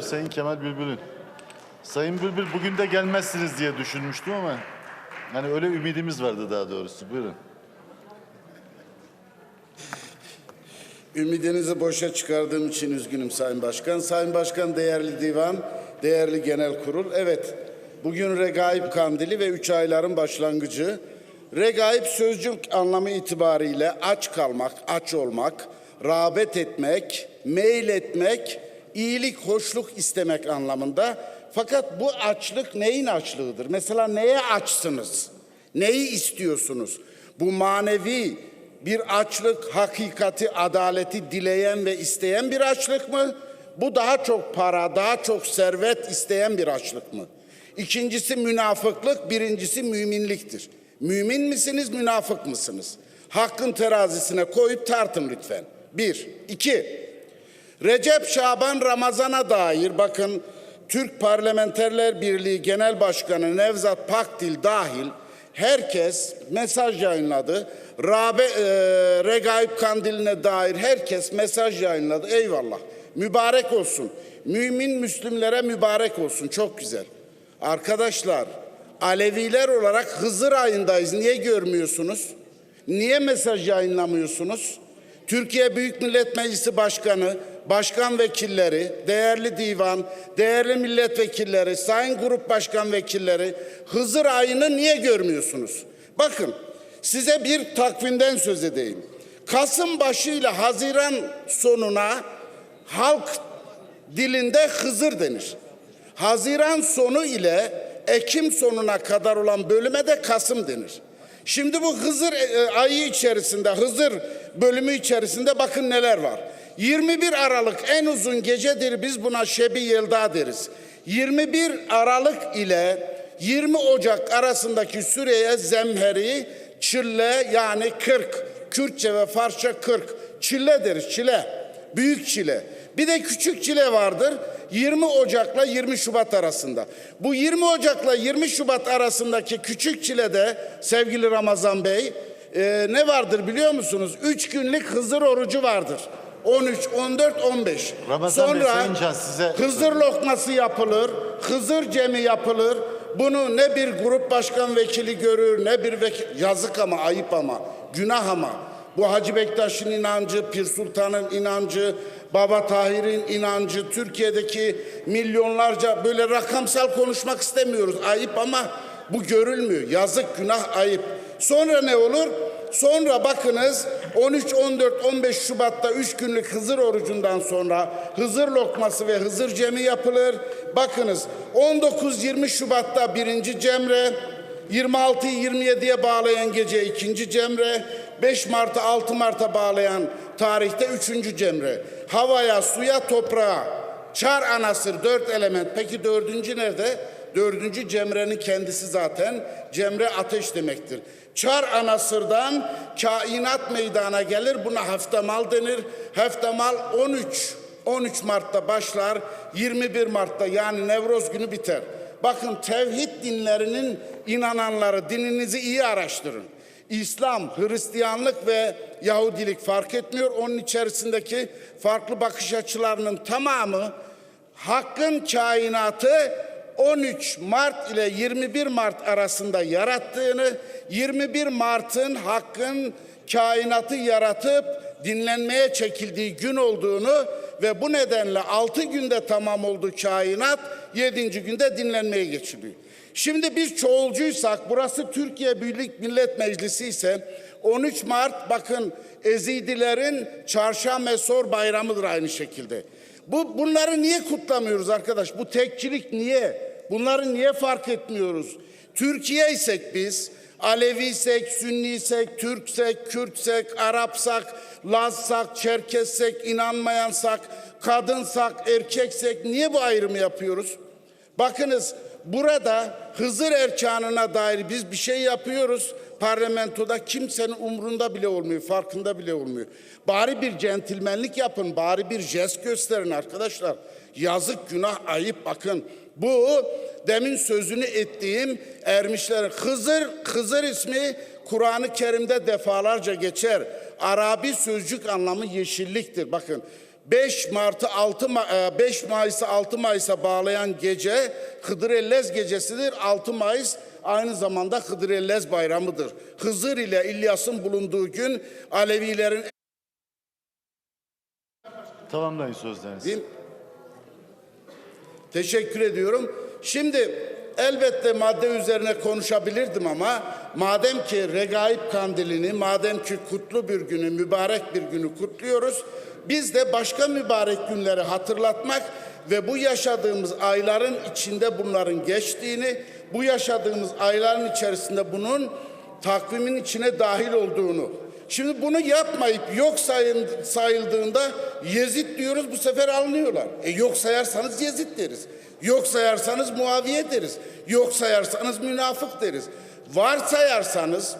Sayın Kemal Bülbül'ün. Sayın Bülbül bugün de gelmezsiniz diye düşünmüştüm ama hani öyle ümidimiz vardı daha doğrusu. Buyurun. Ümidinizi boşa çıkardığım için üzgünüm Sayın Başkan. Sayın Başkan, değerli divan, değerli genel kurul. Evet, bugün Regaib Kandili ve üç ayların başlangıcı. Regaib sözcük anlamı itibariyle aç kalmak, aç olmak, rağbet etmek, meyil etmek, iyilik, hoşluk istemek anlamında. Fakat bu açlık neyin açlığıdır? Mesela neye açsınız? Neyi istiyorsunuz? Bu manevi bir açlık, hakikati, adaleti dileyen ve isteyen bir açlık mı? Bu daha çok para, daha çok servet isteyen bir açlık mı? İkincisi münafıklık, birincisi müminliktir. Mümin misiniz, münafık mısınız? Hakkın terazisine koyup tartın lütfen. Bir. iki. Recep Şaban Ramazan'a dair bakın Türk Parlamenterler Birliği Genel Başkanı Nevzat Pakdil dahil herkes mesaj yayınladı. Rabe, e, Regaib Kandili'ne dair herkes mesaj yayınladı. Eyvallah. Mübarek olsun. Mümin Müslümlere mübarek olsun. Çok güzel. Arkadaşlar Aleviler olarak Hızır ayındayız. Niye görmüyorsunuz? Niye mesaj yayınlamıyorsunuz? Türkiye Büyük Millet Meclisi Başkanı, başkan vekilleri, değerli divan, değerli milletvekilleri, sayın grup başkan vekilleri Hızır ayını niye görmüyorsunuz? Bakın size bir takvimden söz edeyim. Kasım başı ile Haziran sonuna halk dilinde Hızır denir. Haziran sonu ile Ekim sonuna kadar olan bölüme de Kasım denir. Şimdi bu Hızır e, ayı içerisinde, Hızır bölümü içerisinde bakın neler var. 21 Aralık en uzun gecedir biz buna Şebi Yelda deriz. 21 Aralık ile 20 Ocak arasındaki süreye zemheri, çille yani 40, Kürtçe ve Farsça 40. Çille deriz, çile. Büyük çile. Bir de küçük çile vardır. 20 Ocak'la 20 Şubat arasında. Bu 20 Ocak'la 20 Şubat arasındaki küçük çilede sevgili Ramazan Bey e, ne vardır biliyor musunuz? 3 günlük Hızır orucu vardır. 13, 14, 15. Ramazan Sonra size- Hızır lokması yapılır, Hızır cemi yapılır. Bunu ne bir grup başkan vekili görür, ne bir vekil... Yazık ama, ayıp ama, günah ama. Bu Hacı Bektaş'ın inancı, Pir Sultan'ın inancı, Baba Tahir'in inancı, Türkiye'deki milyonlarca böyle rakamsal konuşmak istemiyoruz. Ayıp ama bu görülmüyor. Yazık, günah, ayıp. Sonra ne olur? Sonra bakınız 13, 14, 15 Şubat'ta 3 günlük Hızır orucundan sonra Hızır lokması ve Hızır cemi yapılır. Bakınız 19-20 Şubat'ta birinci cemre, 26'yı 27'ye bağlayan gece ikinci cemre, 5 Mart'ı 6 Mart'a bağlayan tarihte üçüncü cemre. Havaya, suya, toprağa, çar anasır dört element. Peki dördüncü nerede? Dördüncü cemrenin kendisi zaten. Cemre ateş demektir. Çar anasırdan kainat meydana gelir. Buna heftemal denir. Heftemal 13 13 Mart'ta başlar. 21 Mart'ta yani Nevroz günü biter. Bakın tevhid dinlerinin inananları dininizi iyi araştırın. İslam, Hristiyanlık ve Yahudilik fark etmiyor. Onun içerisindeki farklı bakış açılarının tamamı Hakk'ın kainatı 13 Mart ile 21 Mart arasında yarattığını, 21 Mart'ın Hakk'ın kainatı yaratıp dinlenmeye çekildiği gün olduğunu ve bu nedenle 6 günde tamam oldu kainat, 7. günde dinlenmeye geçiliyor. Şimdi biz çoğulcuysak, burası Türkiye Büyük Millet Meclisi ise 13 Mart bakın Ezidilerin çarşamba sor bayramıdır aynı şekilde. Bu bunları niye kutlamıyoruz arkadaş? Bu tekçilik niye? Bunları niye fark etmiyoruz? Türkiye isek biz, Aleviysek, Sünniysek, Türksek, Kürtsek, Arapsak, Lazsak, Çerkessek, inanmayansak, kadınsak, erkeksek niye bu ayrımı yapıyoruz? Bakınız burada Hızır erkanına dair biz bir şey yapıyoruz. Parlamentoda kimsenin umrunda bile olmuyor, farkında bile olmuyor. Bari bir centilmenlik yapın, bari bir jest gösterin arkadaşlar. Yazık, günah, ayıp bakın. Bu demin sözünü ettiğim ermişlerin Hızır, Hızır ismi Kur'an-ı Kerim'de defalarca geçer. Arabi sözcük anlamı yeşilliktir. Bakın 5 Mart'ı 6 Ma- e, 5 Mayıs'ı 6 Mayıs'a bağlayan gece Hıdrellez gecesidir. 6 Mayıs aynı zamanda Hıdrellez bayramıdır. Hızır ile İlyas'ın bulunduğu gün Alevilerin Tamamlayın sözlerinizi. Teşekkür ediyorum. Şimdi elbette madde üzerine konuşabilirdim ama madem ki Regaib Kandilini, madem ki kutlu bir günü, mübarek bir günü kutluyoruz, biz de başka mübarek günleri hatırlatmak ve bu yaşadığımız ayların içinde bunların geçtiğini, bu yaşadığımız ayların içerisinde bunun takvimin içine dahil olduğunu, Şimdi bunu yapmayıp yok sayın, sayıldığında Yezid diyoruz bu sefer alınıyorlar. E yok sayarsanız Yezid deriz. Yok sayarsanız Muaviye deriz. Yok sayarsanız münafık deriz. Var sayarsanız,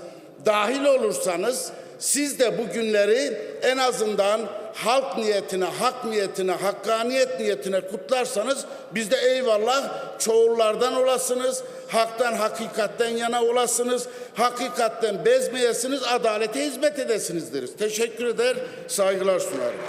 dahil olursanız siz de bu günleri en azından halk niyetine, hak niyetine, hakkaniyet niyetine kutlarsanız biz de eyvallah çoğullardan olasınız, haktan, hakikatten yana olasınız, hakikatten bezmeyesiniz, adalete hizmet edesiniz deriz. Teşekkür eder, saygılar sunarım.